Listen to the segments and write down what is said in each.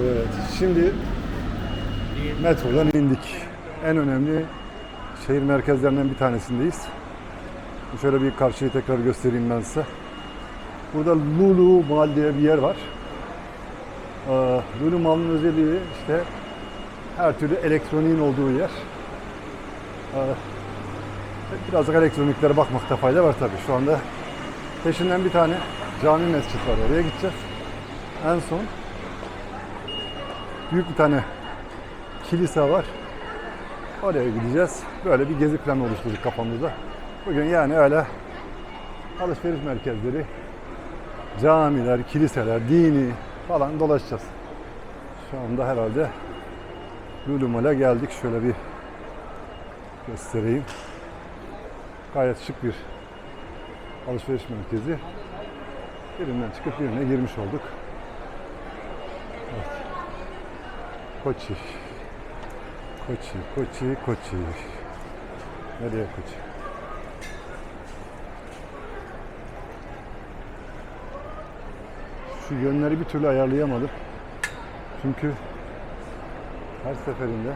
Evet, şimdi metrodan indik. En önemli şehir merkezlerinden bir tanesindeyiz. Şöyle bir karşıyı tekrar göstereyim ben size. Burada Lulu Mall diye bir yer var. Ee, Lulu Mall'ın özelliği işte her türlü elektroniğin olduğu yer. Ee, birazcık elektroniklere bakmakta fayda var tabii. Şu anda peşinden bir tane cami mescit var. Oraya gideceğiz. En son büyük bir tane kilise var. Oraya gideceğiz. Böyle bir gezi planı oluşturduk kafamızda. Bugün yani öyle alışveriş merkezleri, camiler, kiliseler, dini falan dolaşacağız. Şu anda herhalde Lulumal'a geldik. Şöyle bir göstereyim. Gayet şık bir alışveriş merkezi. Birinden çıkıp birine girmiş olduk. Evet. Koçi. Koçi, Koçi, Koçi. Nereye Koçi? Şu yönleri bir türlü ayarlayamadım. Çünkü her seferinde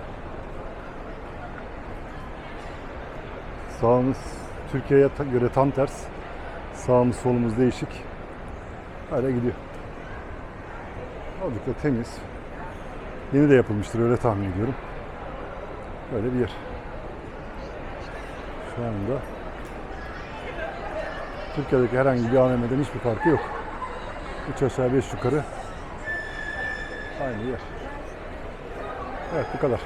sağımız Türkiye'ye göre tam ters. Sağımız solumuz değişik. Öyle gidiyor. Oldukça temiz. Yeni de yapılmıştır öyle tahmin ediyorum. Böyle bir yer. Şu anda Türkiye'deki herhangi bir AVM'den hiçbir farkı yok. Üç aşağı beş yukarı aynı yer. Evet bu kadar.